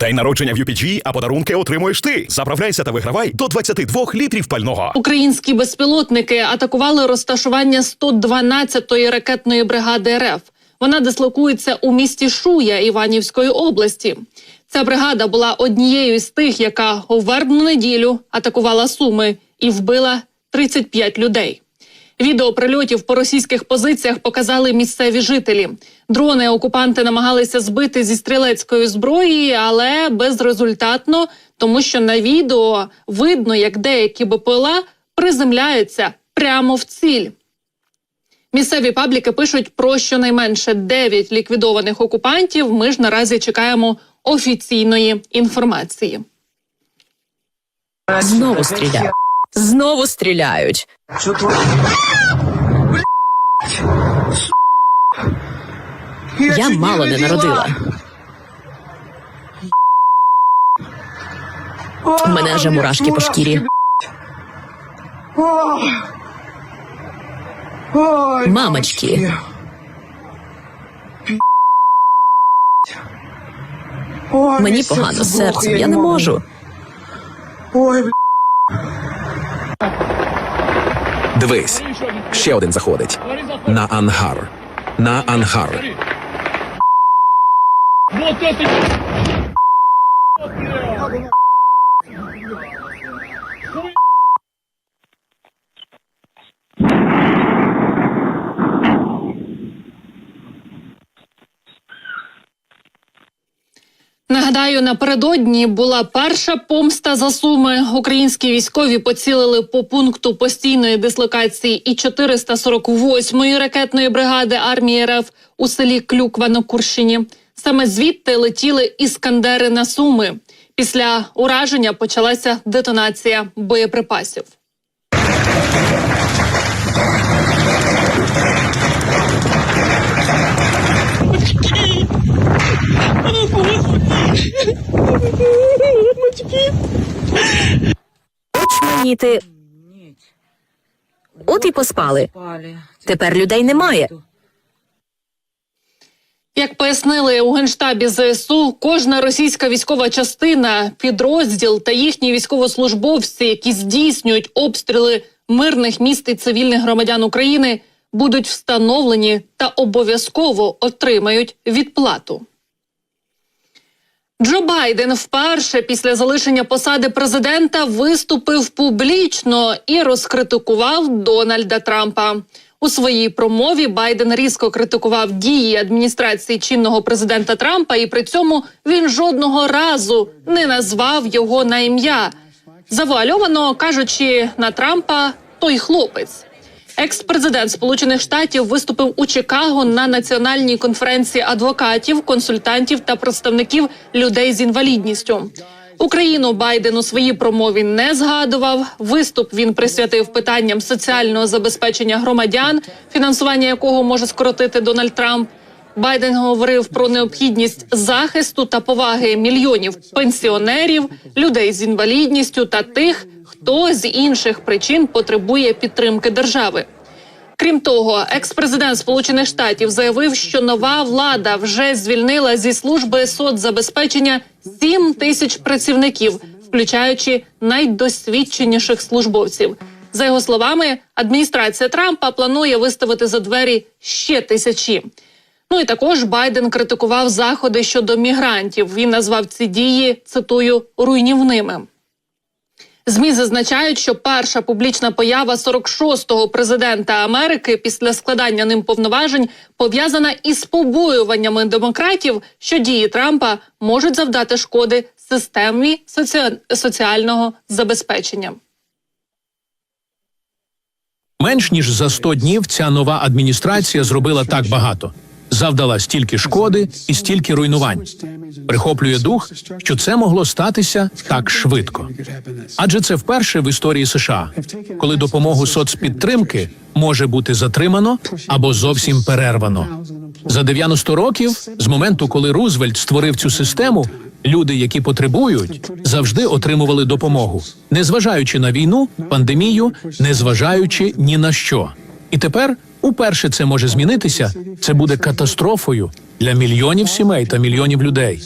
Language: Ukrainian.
День народження в UPG, а подарунки отримуєш ти. Заправляйся та вигравай до 22 літрів пального. Українські безпілотники атакували розташування 112-ї ракетної бригади РФ. Вона дислокується у місті Шуя Іванівської області. Ця бригада була однією з тих, яка у вербну неділю атакувала Суми і вбила 35 людей. Відео прильотів по російських позиціях показали місцеві жителі. Дрони окупанти намагалися збити зі стрілецької зброї, але безрезультатно, тому що на відео видно, як деякі БПЛА приземляються прямо в ціль. Місцеві пабліки пишуть про щонайменше 9 ліквідованих окупантів. Ми ж наразі чекаємо офіційної інформації. Знову стріляють. Знову стріляють. Я мало не народила. У мене аж мурашки по шкірі. Мамочки. Мені погано з серцем, я не можу. Ой. Дивись, ще один заходить. На ангар. На ангар. Нагадаю, напередодні була перша помста за суми. Українські військові поцілили по пункту постійної дислокації і 448-ї ракетної бригади армії РФ у селі Клюква на Курщині. Саме звідти летіли іскандери на суми. Після ураження почалася детонація боєприпасів. От і поспали. Тепер людей немає. Як пояснили у генштабі ЗСУ, кожна російська військова частина, підрозділ та їхні військовослужбовці, які здійснюють обстріли мирних міст і цивільних громадян України, будуть встановлені та обов'язково отримають відплату. Джо Байден вперше після залишення посади президента виступив публічно і розкритикував Дональда Трампа. У своїй промові Байден різко критикував дії адміністрації чинного президента Трампа, і при цьому він жодного разу не назвав його на ім'я, завуальовано кажучи на Трампа той хлопець. Екс-президент Сполучених Штатів виступив у Чикаго на національній конференції адвокатів, консультантів та представників людей з інвалідністю. Україну Байден у своїй промові не згадував. Виступ він присвятив питанням соціального забезпечення громадян, фінансування якого може скоротити Дональд Трамп. Байден говорив про необхідність захисту та поваги мільйонів пенсіонерів, людей з інвалідністю та тих, хто з інших причин потребує підтримки держави. Крім того, екс-президент Сполучених Штатів заявив, що нова влада вже звільнила зі служби соцзабезпечення 7 тисяч працівників, включаючи найдосвідченіших службовців. За його словами, адміністрація Трампа планує виставити за двері ще тисячі. Ну і також Байден критикував заходи щодо мігрантів. Він назвав ці дії цитую руйнівними. ЗМІ зазначають, що перша публічна поява 46-го президента Америки після складання ним повноважень пов'язана із побоюваннями демократів, що дії Трампа можуть завдати шкоди системі соці... соціального забезпечення. Менш ніж за 100 днів ця нова адміністрація зробила так багато. Завдала стільки шкоди і стільки руйнувань. Прихоплює дух, що це могло статися так швидко. Адже це вперше в історії США, коли допомогу соцпідтримки може бути затримано або зовсім перервано. За 90 років, з моменту, коли Рузвельт створив цю систему, люди, які потребують, завжди отримували допомогу, незважаючи на війну, пандемію, незважаючи ні на що. І тепер уперше це може змінитися. Це буде катастрофою для мільйонів сімей та мільйонів людей.